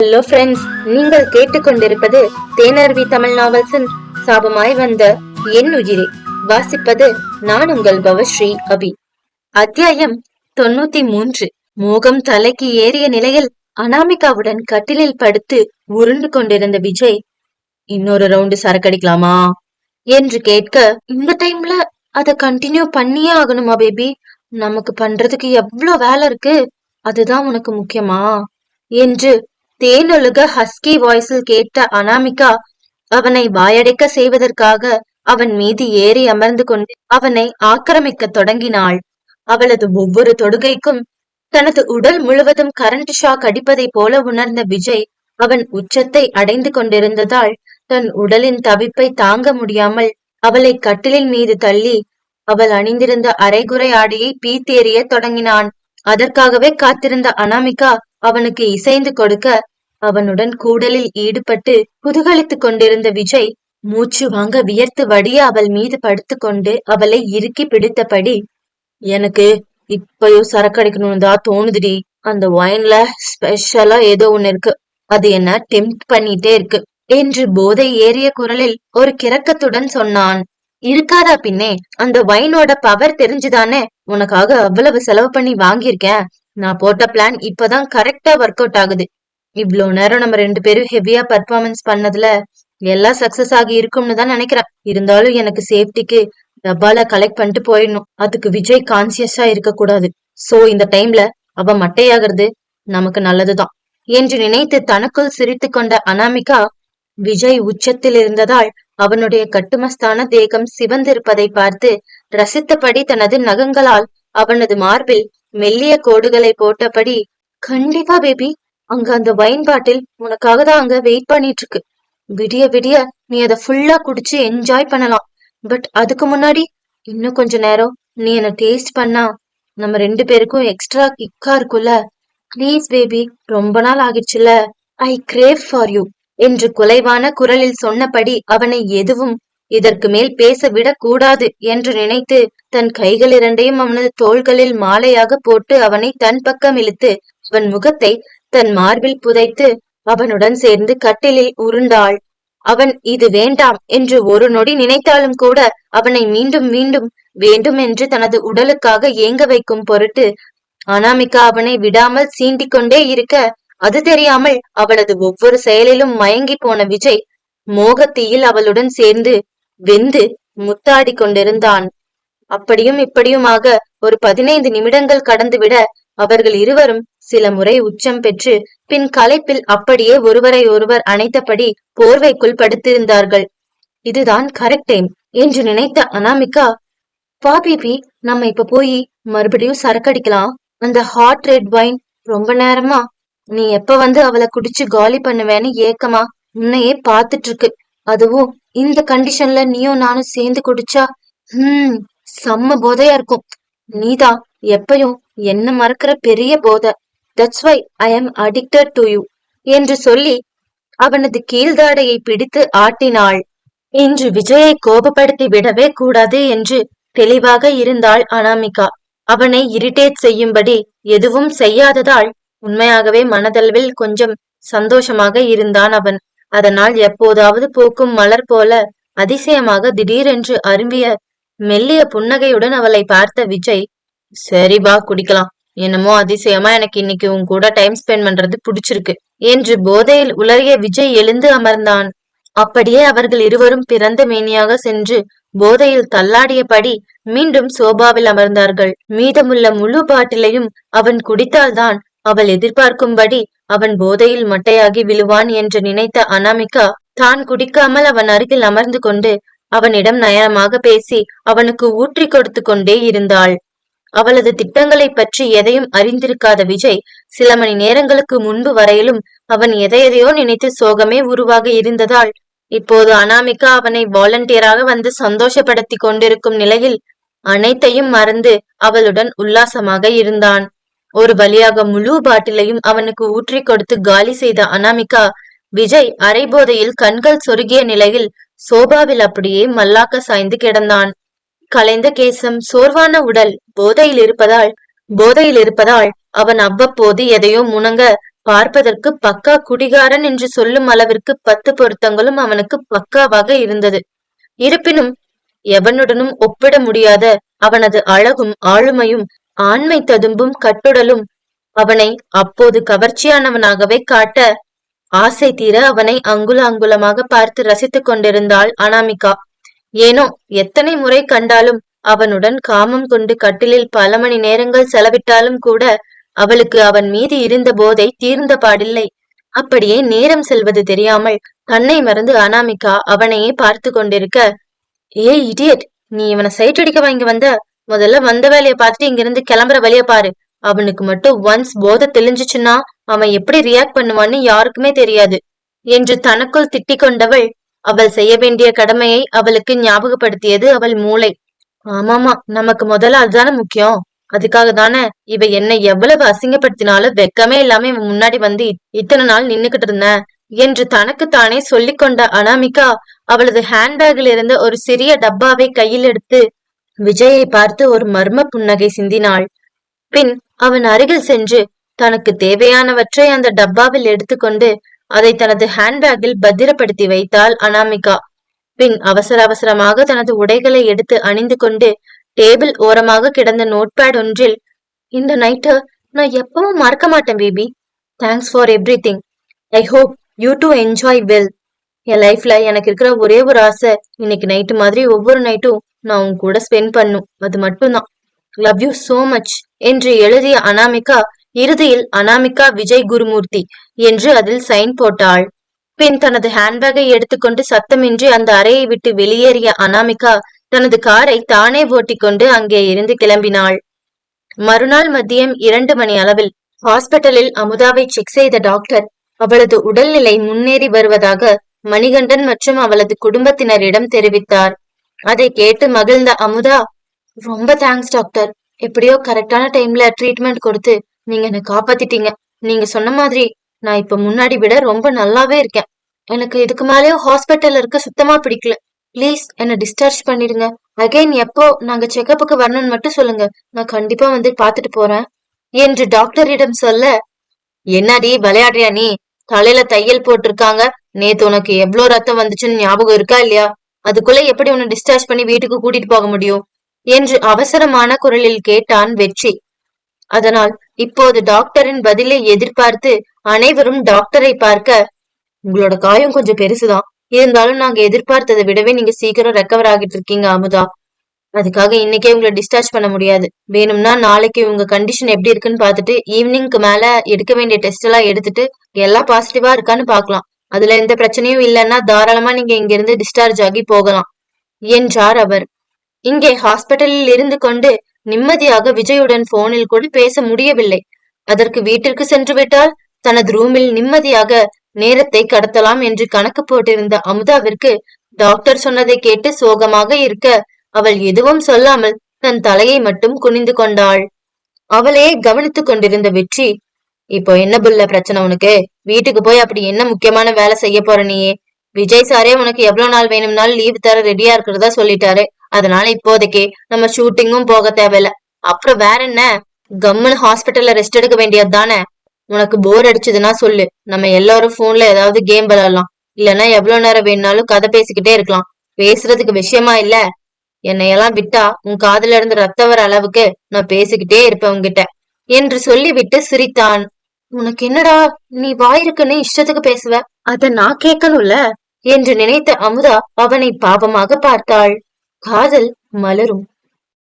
Hello friends நீங்கள் கேட்டுக்கொண்டிருப்பது தேனருவி தமிழ் நாவல்ஸின் சாபமாய் வந்த என் உயிரே. வாசிப்பது நான் உங்கள் பவஸ்ரீ அபி. அத்தியாயம் தொண்ணூத்தி மூன்று மோகம் தலைக்கு ஏறிய நிலையில் அனாமிகாவுடன் கட்டிலில் படுத்து உருண்டு கொண்டிருந்த விஜய் இன்னொரு ரவுண்டு சரக்கடிக்கலாமா என்று கேட்க இந்த டைம்ல அத கண்டினியூ பண்ணியே ஆகணுமா பேபி நமக்கு பண்றதுக்கு எவ்ளோ வேலை இருக்கு? அதுதான் உனக்கு முக்கியமா? என்று தேனொழுக ஹஸ்கி வாய்ஸில் கேட்ட அனாமிகா அவனை வாயடைக்க செய்வதற்காக அவன் மீது ஏறி அமர்ந்து கொண்டு அவனை ஆக்கிரமிக்க தொடங்கினாள். அவளது ஒவ்வொரு தொடுகைக்கும் தனது உடல் முழுவதும் கரண்ட் ஷாக் அடிப்பதைப் போல உணர்ந்த விஜய் அவன் உச்சத்தை அடைந்து கொண்டிருந்ததால் தன் உடலின் தவிப்பை தாங்க முடியாமல் அவளை கட்டிலின் மீது தள்ளி அவள் அணிந்திருந்த அரைகுறை ஆடையை பீத்தேறிய தொடங்கினான். அதற்காகவே காத்திருந்த அனாமிகா அவனுக்கு இசைந்து கொடுக்க அவனுடன் கூடலில் ஈடுபட்டு குதூகலித்துக் கொண்டிருந்த விஜய் மூச்சு வாங்க வியர்த்து வடிய அவள் மீது படுத்துக்கொண்டு அவளை இறுக்கி பிடித்தபடி எனக்கு இப்பயோ சரக்கடிக்கணும்னு தான் தோணுதுடி. அந்த ஒயின்ல ஸ்பெஷலா ஏதோ ஒண்ணு இருக்கு. அது என்ன டெம்ட் பண்ணிட்டே இருக்கு. என்று போதை ஏறிய குரலில் ஒரு கிறக்கத்துடன் சொன்னான். இருக்காதா பின்னே அந்த வைனோட பவர் தெரிஞ்சுதானே? உனக்காக அவ்வளவு செலவு பண்ணி வாங்கியிருக்கேன். நான் போட்ட பிளான் இப்பதான் கரெக்டா ஒர்க் அவுட் ஆகுது. இவ்வளோ நேரம் நம்ம ரெண்டு பேரும் ஹெவியா பர்ஃபார்மன்ஸ் பண்ணதுல எல்லாம் சக்சஸ் ஆகி இருக்கும்னு தான் நினைக்கிறேன். இருந்தாலும் எனக்கு சேஃப்டிக்கு டப்பால கலெக்ட் பண்ணிட்டு போயிடணும். அதுக்கு விஜய் கான்சியஸா இருக்க கூடாது. சோ இந்த டைம்ல அவ மட்டையாகிறது நமக்கு நல்லதுதான். என்று நினைத்து தனக்குள் சிரித்து கொண்ட அனாமிகா விஜய் உச்சத்தில் இருந்ததால் அவனுடைய கட்டுமஸ்தான தேகம் சிவந்திருப்பதை பார்த்து ரசித்தபடி தனது நகங்களால் அவனது மார்பில் மெல்லிய கோடுகளை போட்டபடி கண்டிப்பா பேபி அங்க அந்த வைன் பாட்டில் உனக்காக தான் அங்க வெயிட் பண்ணிட்டு இருக்கு விடிய விடிய நீ அத ஃபுல்லா குடிச்சு என்ஜாய் பண்ணலாம். பட் அதுக்கு முன்னாடி இன்னும் கொஞ்ச நேரம் நீ என்ன டேஸ்ட் பண்ணா. நம்ம ரெண்டு பேருக்கும் எக்ஸ்ட்ரா கிக்கா இருக்கும்ல. ப்ளீஸ் பேபி ரொம்ப நாள் ஆகிடுச்சுல. ஐ கிரேவ் ஃபார் யூ என்று குலைவான குரலில் சொன்னபடி அவனை எதுவும் இதற்கு மேல் பேச விடக் கூடாது என்று நினைத்து தன் கைகள் இரண்டையும் அவனது தோள்களில் மாலையாக போட்டு அவனை தன் பக்கம் இழுத்து அவன் முகத்தை தன் மார்பில் புதைத்து அவனுடன் சேர்ந்து கட்டிலில் உருண்டாள். அவன் இது வேண்டாம் என்று ஒரு நொடி நினைத்தாலும் கூட அவனை மீண்டும் மீண்டும் வேண்டும் என்று தனது உடலுக்காக ஏங்க வைக்கும் பொருட்டு அனாமிகா அவனை விடாமல் சீண்டிக் கொண்டே இருக்க அது தெரியாமல் அவளது ஒவ்வொரு செயலிலும் மயங்கி போன விஜய் மோகத்தீயில் அவளுடன் சேர்ந்து வெந்து முத்தாடி கொண்டிருந்தான். அப்படியும் இப்படியுமாக ஒரு பதினைந்து நிமிடங்கள் கடந்துவிட அவர்கள் இருவரும் சில முறை உச்சம் பெற்று பின் களைப்பில் அப்படியே ஒருவரை ஒருவர் அணைத்தபடி போர்வைக்குள் படுத்திருந்தார்கள். இதுதான் கரெக்ட் டைம் என்று நினைத்த அனாமிகா வா பேபி நம்ம இப்ப போய் மறுபடியும் சரக்கடிக்கலாம் அந்த ஹாட் ரெட் வைன் ரொம்ப நேரமா? நீ எப்ப வந்து அவளை குடிச்சு காலி பண்ணுவேன்னு ஏக்கமா? உன்னையே பாத்துட்டு இருக்கு அதுவும் இந்த கண்டிஷன்ல நீயும் நானும் சேர்ந்து குடிச்சா ஹம் செம்ம போதையா இருக்கும். நீதான் எப்பயும் என்ன மறக்கிற பெரிய போதை. தட்ஸ் வை ஐ ஆம் அடிக்டட் டு யூ என்று சொல்லி அவனது கீழ்தாடையை பிடித்து ஆட்டினாள். இன்று விஜயை கோபப்படுத்தி விடவே கூடாது என்று தெளிவாக இருந்தாள் அனாமிகா. அவனை இரிட்டேட் செய்யும்படி எதுவும் செய்யாததால் உண்மையாகவே மனதளவில் கொஞ்சம் சந்தோஷமாக இருந்தான் அவன். அதனால் எப்போதாவது பூக்கும் மலர் போல அதிசயமாக திடீரென்று அரும்பிய மெல்லிய புன்னகையுடன் அவளை பார்த்த விஜய் சரி வா குடிக்கலாம். என்னமோ அதிசயமா எனக்கு இன்னைக்கு உன் கூட டைம் ஸ்பெண்ட் பண்றது பிடிச்சிருக்கு. என்று போதையில் உலறிய விஜய் எழுந்து அமர்ந்தான். அப்படியே அவர்கள் இருவரும் பிறந்த மேனியாக சென்று போதையில் தள்ளாடியபடி மீண்டும் சோபாவில் அமர்ந்தார்கள். மீதமுள்ள முழு பாட்டிலையும் அவன் குடித்தால்தான் அவள் எதிர்பார்க்கும்படி அவன் போதையில் மட்டையாகி விழுவான் என்று நினைத்த அனாமிகா தான் குடிக்காமல் அவன் அருகில் அமர்ந்து கொண்டு அவனிடம் நயனமாக பேசி அவனுக்கு ஊற்றி கொடுத்து கொண்டே இருந்தாள். அவளது திட்டங்களை பற்றி எதையும் அறிந்திருக்காத விஜய் சில மணி நேரங்களுக்கு முன்பு வரையிலும் அவன் எதையதையோ நினைத்து சோகமே உருவாக இருந்ததால் இப்போது அனாமிகா அவனை வாலண்டியராக வந்து சந்தோஷப்படுத்தி கொண்டிருக்கும் நிலையில் அனைத்தையும் மறந்து அவளுடன் உல்லாசமாக இருந்தான். ஒரு வழியாக முழு பாட்டிலையும் அவனுக்கு ஊற்றி கொடுத்து காலி செய்த அனாமிகா விஜய் அரைபோதையில் கண்கள் சொருகிய நிலையில் சோபாவில் அப்படியே மல்லாக்க சாய்ந்து கிடந்தான். கலைந்த கேசம் சோர்வான உடல் போதையில் இருப்பதால் போதையில் இருப்பதால் அவன் அவ்வப்போது எதையோ முணங்க பார்ப்பதற்கு பக்கா குடிகாரன் என்று சொல்லும் அளவிற்கு பத்து பொருத்தங்களும் அவனுக்கு பக்காவாக இருந்தது. இருப்பினும் எவனுடனும் ஒப்பிட முடியாத அவனது அழகும் ஆளுமையும் ஆண்மை ததும்பும் கட்டுடலும் அவனை அப்போது கவர்ச்சியானவனாகவே காட்ட ஆசை தீர அவனை அங்குல அங்குலமாக பார்த்து ரசித்துக் கொண்டிருந்தாள் அனாமிகா. ஏனோ எத்தனை முறை கண்டாலும் அவனுடன் காமம் கொண்டு கட்டிலில் பல மணி நேரங்கள் செலவிட்டாலும் கூட அவளுக்கு அவன் மீது இருந்த போதை தீர்ந்த பாடில்லை. அப்படியே நேரம் செல்வது தெரியாமல் தன்னை மறந்து அனாமிகா அவனையே பார்த்து கொண்டிருக்க ஏ இடியட் நீ இவனை சைட் அடிக்க வாங்கி வந்த? முதல்ல வந்த வேலையை பார்த்துட்டு இங்கிருந்து கிளம்புற வழிய பாரு. அவனுக்கு மட்டும் ஒன்ஸ் போதை தெளிஞ்சுச்சுன்னா அவன் எப்படி ரியாக்ட் பண்ணுவான்னு யாருக்குமே தெரியாது. என்று தனக்குள் திட்டிக் கொண்டவள் அவள் செய்ய வேண்டிய கடமையை அவளுக்கு ஞாபகப்படுத்தியது அவள் மூளை. ஆமாமா நமக்கு முதல்ல அதுதானே முக்கியம். அதுக்காக தானே இவ என்னை எவ்வளவு அசிங்கப்படுத்தினாலும் வெக்கமே இல்லாம இவன் முன்னாடி வந்து இத்தனை நாள் நின்னுகிட்டு இருந்தேன் என்று தனக்குத்தானே சொல்லிக் கொண்ட அனாமிகா அவளது ஹேண்ட்பேக்கில் இருந்து ஒரு சிறிய டப்பாவை கையில் எடுத்து விஜயை பார்த்து ஒரு மர்ம புன்னகை சிந்தினாள். பின் அவன் அருகில் சென்று தனக்கு தேவையானவற்றை அந்த டப்பாவில் எடுத்துக்கொண்டு அதை தனது ஹேண்ட்பேக்கில் பத்திரப்படுத்தி வைத்தாள் அனாமிகா. பின் அவசர அவசரமாக தனது உடைகளை எடுத்து அணிந்து கொண்டு டேபிள் ஓரமாக கிடந்த நோட்பேட் ஒன்றில் இந்த நைட்டு நான் எப்பவும் மறக்க மாட்டேன் baby. Thanks for everything I hope you to enjoy well என் லைஃப்ல எனக்கு இருக்கிற ஒரே ஒரு ஆசை இன்னைக்கு நைட்டு மாதிரி ஒவ்வொரு நைட்டும் நான் உன் கூட ஸ்பெண்ட் பண்ணும். அது மட்டும்தான். லவ் யூ சோ மச் என்று எழுதிய அனாமிகா இறுதியில் அனாமிகா விஜய் குருமூர்த்தி என்று அதில் சைன் போட்டாள். பின் தனது ஹேண்ட்பேக்கை எடுத்துக்கொண்டு சத்தமின்றி அந்த அறையை விட்டு வெளியேறிய அனாமிகா தனது காரை தானே ஓட்டிக்கொண்டு அங்கே இருந்து கிளம்பினாள். மறுநாள் மதியம் இரண்டு மணி அளவில் ஹாஸ்பிட்டலில் அமுதாவை செக் செய்த டாக்டர் அவளது உடல்நிலை முன்னேறி வருவதாக மணிகண்டன் மற்றும் அவளது குடும்பத்தினரிடம் தெரிவித்தார். அதை கேட்டு மகிழ்ந்த அமுதா ரொம்ப தேங்க்ஸ் டாக்டர் எப்படியோ கரெக்டான டைம்ல ட்ரீட்மெண்ட் கொடுத்து நீங்க என்ன காப்பாத்திட்டீங்க. நீங்க சொன்ன மாதிரி நான் இப்ப முன்னாடி விட ரொம்ப நல்லாவே இருக்கேன். எனக்கு இதுக்கு மேலேயும் ஹாஸ்பிட்டல் இருக்க சுத்தமா பிடிக்கல. ப்ளீஸ் என்ன டிஸ்சார்ஜ் பண்ணிடுங்க. அகைன் எப்போ நாங்க செக்கப்புக்கு வரணும்னு மட்டும் சொல்லுங்க. நான் கண்டிப்பா வந்து பாத்துட்டு போறேன். என்று டாக்டரிடம் சொல்ல என்னடி விளையாடுறியா நீ? தலையில தையல் போட்டிருக்காங்க. நேத்து உனக்கு எவ்வளவு ரத்தம் வந்துச்சுன்னு ஞாபகம் இருக்கா இல்லையா? அதுக்குள்ள எப்படி உன்னை டிஸ்சார்ஜ் பண்ணி வீட்டுக்கு கூட்டிட்டு போக முடியும்? என்று அவசரமான குரலில் கேட்டான் வெற்றி. அதனால் இப்போது டாக்டரின் பதிலை எதிர்பார்த்து அனைவரும் டாக்டரை பார்க்க உங்களோட காயம் கொஞ்சம் பெருசுதான். இருந்தாலும் நாங்க எதிர்பார்த்ததை விடவே நீங்க சீக்கிரம் ரெக்கவர் ஆகிட்டு இருக்கீங்க அமுதா. அதுக்காக இன்னைக்கே உங்களை டிஸ்சார்ஜ் பண்ண முடியாது. வேணும்னா நாளைக்கு உங்க கண்டிஷன் எப்படி இருக்குன்னு பார்த்துட்டு ஈவினிங்க்கு மேல எடுக்க வேண்டிய டெஸ்ட் எல்லாம் எடுத்துட்டு எல்லாம் பாசிட்டிவா இருக்கான்னு பாக்கலாம் அதுல எந்த பிரச்சனையும் இல்லைன்னா தாராளமா நீங்க இங்க இருந்து டிஸ்சார்ஜ் ஆகி போகலாம். என்றார் அவர். இங்கே ஹாஸ்பிட்டலில் இருந்து கொண்டு நிம்மதியாக விஜயுடன் போனில் கூட பேச முடியவில்லை. அதற்கு வீட்டிற்கு சென்று விட்டால் தனது ரூமில் நிம்மதியாக நேரத்தை கடத்தலாம் என்று கணக்கு போட்டிருந்த அமுதாவிற்கு டாக்டர் சொன்னதை கேட்டு சோகமாக இருக்க அவள் எதுவும் சொல்லாமல் தன் தலையை மட்டும் குனிந்து கொண்டாள். அவளையே கவனித்துக் கொண்டிருந்த வெற்றி இப்போ என்ன புள்ள பிரச்சனை உனக்கு? வீட்டுக்கு போய் அப்படி என்ன முக்கியமான வேலை செய்ய போற நீயே? விஜய் சாரே உனக்கு எவ்வளவு நாள் வேணும்னாலும் லீவு தர ரெடியா இருக்கிறதா சொல்லிட்டாரு. அதனால இப்போதைக்கு நம்ம ஷூட்டிங்கும் போக தேவையில்ல. அப்புறம் வேற என்ன? கம்முன்னு ஹாஸ்பிட்டல்ல ரெஸ்ட் எடுக்க வேண்டியது தானே? உனக்கு போர் அடிச்சதுன்னா சொல்லு. நம்ம எல்லாரும் போன்ல ஏதாவது கேம் விளையாடலாம். இல்லைன்னா எவ்வளவு நேரம் வேணும்னாலும் கதை பேசிக்கிட்டே இருக்கலாம். பேசுறதுக்கு விஷயமா இல்ல. என்னையெல்லாம் விட்டா உன் காதுல இருந்து ரத்த வர அளவுக்கு நான் பேசிக்கிட்டே இருப்பேன் உன்கிட்ட. என்று சொல்லிவிட்டு சிரித்தான். உனக்கு என்னடா நீ வாயிருக்குன்னு இஷ்டத்துக்கு பேசுவ? அத நான் கேட்கணும்ல? என்று நினைத்த அமுதா அவனை பாவமாக பார்த்தாள். காதல் மலரும்.